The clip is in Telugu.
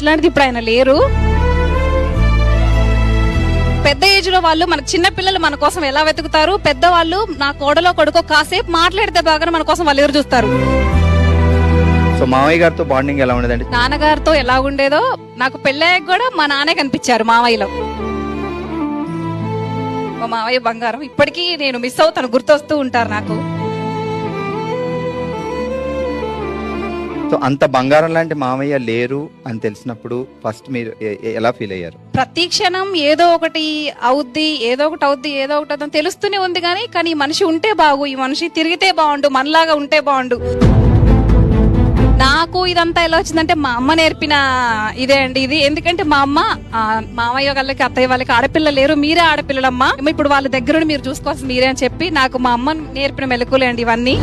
అట్లాంటిది ఇప్పుడు ఆయన లేరు. పెద్ద ఏజ్లో వాళ్ళు మన చిన్న పిల్లలు మన కోసం ఎలా వెతుకుతారు? పెద్దవాళ్ళు నా కోడలో కొడుకో కాసేపు మాట్లాడితే బాగా మన కోసం వాళ్ళు ఎదురు చూస్తారు. సో మామయ్య గారితో బాండింగ్ ఎలా ఉండదండి? నాన్నగారితో ఎలా ఉండేదో నాకు పెళ్ళయ్యాక కూడా మా నాన్నే కనిపించారు మావయ్యలో మా మావయ్య బంగారం. ఇప్పటికీ నేను మిస్ అవుతాను గుర్తొస్తూ ఉంటారు నాకు. సో అంత బంగారం లాంటి మామయ్య లేరు అని తెలిసినప్పుడు ఫస్ట్ మీరు ఎలా ఫీల్ అయ్యారు? ప్రతి క్షణం ఏదో ఒకటి అవుద్ది ఏదో ఒకటి అవుద్ది ఏదో ఒకటి అని తెలుస్తూనే ఉంది కానీ కానీ ఈ మనిషి ఉంటే బాగు ఈ మనిషి తిరిగితే బాగుండు మనలాగా ఉంటే బాగుండు. నాకు ఇదంతా ఎలా వచ్చిందంటే మా అమ్మ నేర్పిన ఇదే అండి ఇది. ఎందుకంటే మా అమ్మ మామయ్య వాళ్ళకి అత్తయ్య వాళ్ళకి ఆడపిల్ల లేరు మీరే ఆడపిల్లలమ్మా. ఇప్పుడు వాళ్ళ దగ్గర మీరు చూసుకోవాల్సి మీరే అని చెప్పి నాకు మా అమ్మ నేర్పిన మెలకులే అండి ఇవన్నీ.